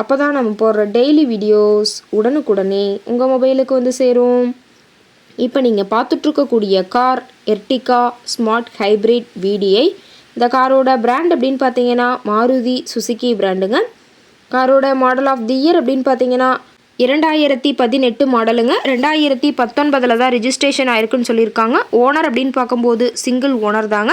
அப்போ தான் நம்ம போடுற டெய்லி வீடியோஸ் உடனுக்குடனே உங்கள் மொபைலுக்கு வந்து சேரும். இப்போ நீங்கள் பார்த்துட்ருக்கக்கூடிய car Ertiga smart hybrid VDI இந்த காரோட பிராண்ட் அப்படின்னு பார்த்தீங்கன்னா மாருதி சுசுகி பிராண்டுங்க காரோட மாடல் ஆஃப் தி இயர் அப்படின்னு பார்த்தீங்கன்னா இரண்டாயிரத்தி பதினெட்டு மாடலுங்க ரெண்டாயிரத்தி பத்தொன்பதில் தான் ரிஜிஸ்ட்ரேஷன் ஆயிருக்குன்னு சொல்லியிருக்காங்க. ஓனர் அப்படின்னு பார்க்கும்போது சிங்கிள் ஓனர் தாங்க.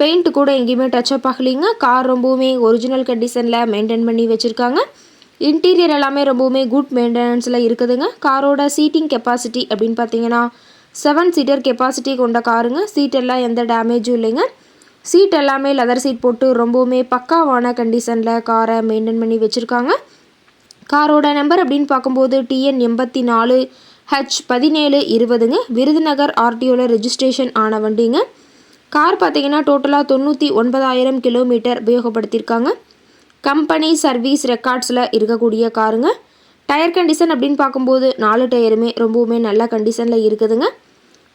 பெயிண்ட் கூட எங்கேயுமே டச்சப் ஆகலைங்க. கார் ரொம்பவுமே ஒரிஜினல் கண்டிஷனில் மெயின்டைன் பண்ணி வச்சுருக்காங்க. இன்டீரியர் எல்லாமே ரொம்பவுமே குட் மெயின்டெனன்ஸில் இருக்குதுங்க. காரோட சீட்டிங் கெப்பாசிட்டி அப்படின்னு பார்த்தீங்கன்னா செவன் சீட்டர் கெப்பாசிட்டி கொண்ட காருங்க சீட் எல்லாம் எந்த டேமேஜும் இல்லைங்க. சீட் எல்லாமே லெதர் சீட் போட்டு ரொம்பவுமே பக்காவான கண்டிஷனில் காரை மெயின்டைன் பண்ணி வச்சுருக்காங்க. காரோட நம்பர் அப்படின்னு பார்க்கும்போது டிஎன் எண்பத்தி நாலு ஹெச் பதினேழு இருபதுங்க. விருதுநகர் ஆர்டிஓவில் ரெஜிஸ்ட்ரேஷன் ஆன வண்டிங்க. கார் பார்த்தீங்கன்னா டோட்டலாக தொண்ணூற்றி ஒன்பதாயிரம் கிலோமீட்டர் உபயோகப்படுத்தியிருக்காங்க. கம்பெனி சர்வீஸ் ரெக்கார்ட்ஸில் இருக்கக்கூடிய காருங்க. டயர் கண்டிஷன் அப்படின்னு பார்க்கும்போது நாலு டயருமே ரொம்பவுமே நல்ல கண்டிஷனில் இருக்குதுங்க.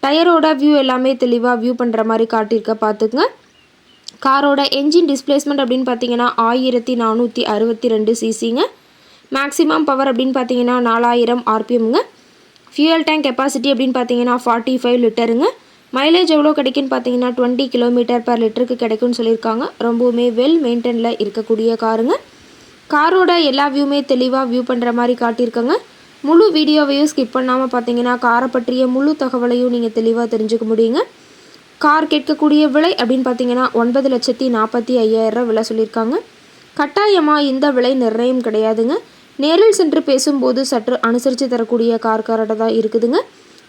டயரோட வியூ எல்லாமே தெளிவாக வியூ பண்ணுற மாதிரி காட்டியிருக்க பார்த்துக்குங்க. காரோட என்ஜின் டிஸ்பிளேஸ்மெண்ட் அப்படின்னு பார்த்தீங்கன்னா ஆயிரத்தி நானூற்றி அறுபத்தி ரெண்டு சிசிங்க மேக்ஸிமம் பவர் அப்படின்னு பார்த்தீங்கன்னா நாலாயிரம் ஆர்பிஎம்ங்க ஃபியூயல் டேங்க் கெப்பாசிட்டி அப்படின்னு பார்த்தீங்கன்னா ஃபார்ட்டி ஃபைவ் லிட்டருங்க மைலேஜ் எவ்வளோ கிடைக்குன்னு பார்த்தீங்கன்னா டுவெண்ட்டி கிலோமீட்டர் பர் லிட்டருக்கு கிடைக்கும்னு சொல்லியிருக்காங்க. ரொம்பவுமே வெல் மெயின்டெனில் இருக்கக்கூடிய காருங்க. காரோட எல்லா வியூமே தெளிவாக வியூ பண்ணுற மாதிரி காட்டியிருக்கங்க. முழு வீடியோவையும் ஸ்கிப் பண்ணாமல் பார்த்தீங்கன்னா காரை பற்றிய முழு தகவலையும் நீங்கள் தெளிவாக தெரிஞ்சுக்க முடியுங்க. கார் கேட்கக்கூடிய விலை அப்படின்னு பார்த்தீங்கன்னா ஒன்பது லட்சத்தி நாற்பத்தி ஐயாயிரம் விலை சொல்லியிருக்காங்க. கட்டாயமாக இந்த விலை நிர்ணயம் கிடையாதுங்க. நேரில் சென்று பேசும்போது சற்று அனுசரித்து தரக்கூடிய கார் தான் இருக்குதுங்க.